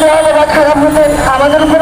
খারাপ হতেন আমাদের উপর